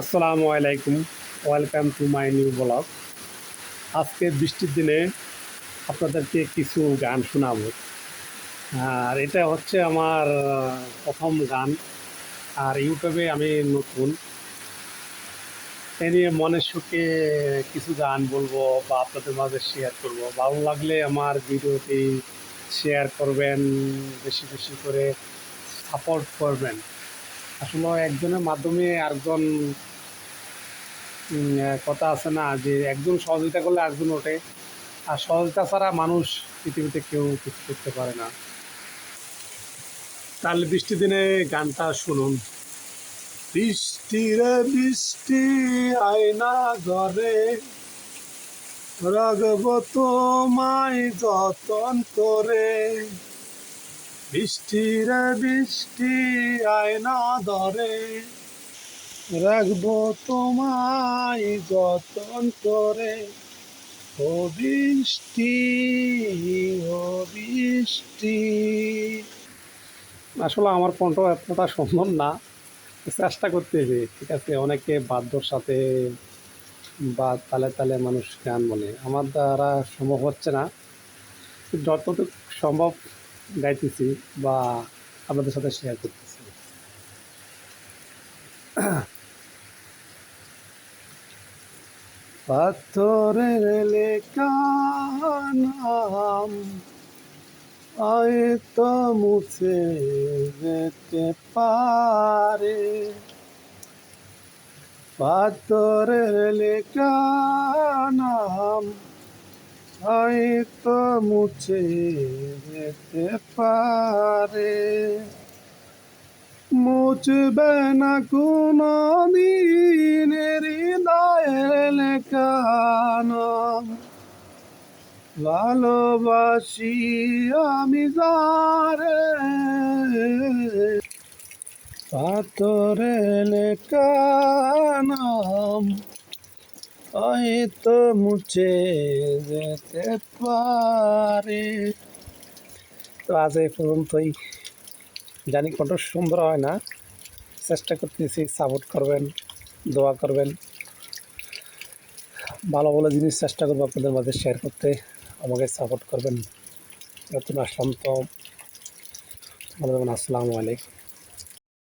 আসসালামু আলাইকুম, welcome to my new blog. আজকে বৃষ্টির দিনে আপনাদেরকে কিছু গান শোনাব। আর এটা হচ্ছে আমার প্রথম গান। আর ইউটিউবে আমি নতুন। এ নিয়ে মনের সুখে কিছু গান বলব বা আপনাদের মাঝে শেয়ার করব। ভালো লাগলে আমার ভিডিওটি শেয়ার করবেন, বেশি বেশি করে সাপোর্ট করবেন। আসলে একজনের মাধ্যমে আরেকজন কথা আছে না যে একজন সহযোগিতা করলে একজন ওঠে। আর সহযোগিতা ছাড়া মানুষ পৃথিবীতে কেউ কিছু করতে পারে না। তাহলে বৃষ্টি দিনে গানটা শুনুন। বৃষ্টি রে বৃষ্টি আয়না ঘরে রাগব তোমায় যতন করে। বৃষ্টি রে বৃষ্টি আয়না ধরে। রাখব তোমায় যতন করে। ও বৃষ্টি ও বৃষ্টি। আসলে আমার কণ্ঠ এতটা সম্ভব না, চেষ্টা করতেছি ঠিক আছে? অনেকে বাদ্যর সাথে বা তালে তালে মানুষ গান বলে। আমার দ্বারা সম্ভব হচ্ছে না। যতটুকু সম্ভব গাইতেছি বা আপনাদের সাথে শেয়ার করতেছি। পাথরের লেখা নাম হয়তো মুছে যেতে পারে। পাথরের লেখা নাম হয়তো মুছে যেতে পারে। মুছবে না কোনো দিনের হৃদয়ের লেখা নাম ভালোবাসি আমি যারে। পাথরে লেখা নাম হয়তো মুছে যেতে পারে। তো আজ এই পর্যন্তই। জানি কণ্ঠ সুন্দর হয় না। চেষ্টা করতেছি সাপোর্ট করবেন, দোয়া করবেন। ভালো ভালো জিনিস চেষ্টা করব আপনাদের মাঝে শেয়ার করতে। আমাকে সাপোর্ট করবেন। নতুন আসলাম তো। আসসালামু আলাইকুম।